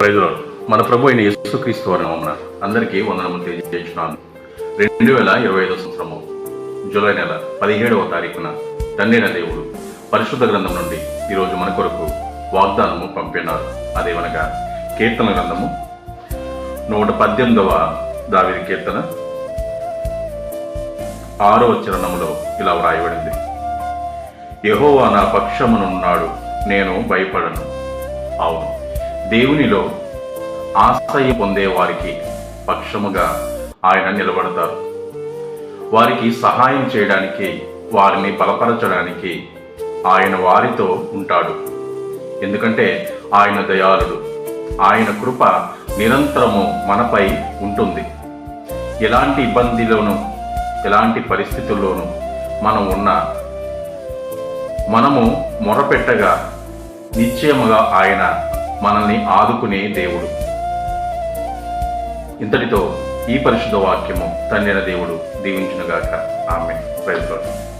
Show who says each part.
Speaker 1: ప్రజలు మన ప్రభు అయిన యేసుక్రీస్తు వారి నామమున అందరికీ వందనము తెలియజేస్తున్నాను. రెండు వేల ఇరవై ఐదో సంవత్సరము జూలై నెల పదిహేడవ తారీఖున తండ్రిన దేవుడు పరిశుద్ధ గ్రంథం నుండి ఈరోజు మన కొరకు వాగ్దానము పంపినారు. అదేమనగా కీర్తన గ్రంథము నూట పద్దెనిమిదవ దావిది కీర్తన ఆరవ చరణములో ఇలా వ్రాయబడింది. యహోవా నా పక్షమునున్నాడు నేను భయపడను. అవును దేవునిలో ఆశ్రయ పొందే వారికి పక్షముగా ఆయన నిలబడతారు. వారికి సహాయం చేయడానికి వారిని బలపరచడానికి ఆయన వారితో ఉంటాడు. ఎందుకంటే ఆయన దయాళుడు. ఆయన కృప నిరంతరము మనపై ఉంటుంది. ఎలాంటి ఇబ్బందిలోనూ ఎలాంటి పరిస్థితుల్లోనూ మనం ఉన్నా మనము మొరపెట్టగా నిశ్చయముగా ఆయన మనల్ని ఆదుకునే దేవుడు. ఇంతటితో ఈ పరిశుద్ధ వాక్యము తండ్రిన దేవుడు దీవించునుగాక. ఆమె ప్రయత్నం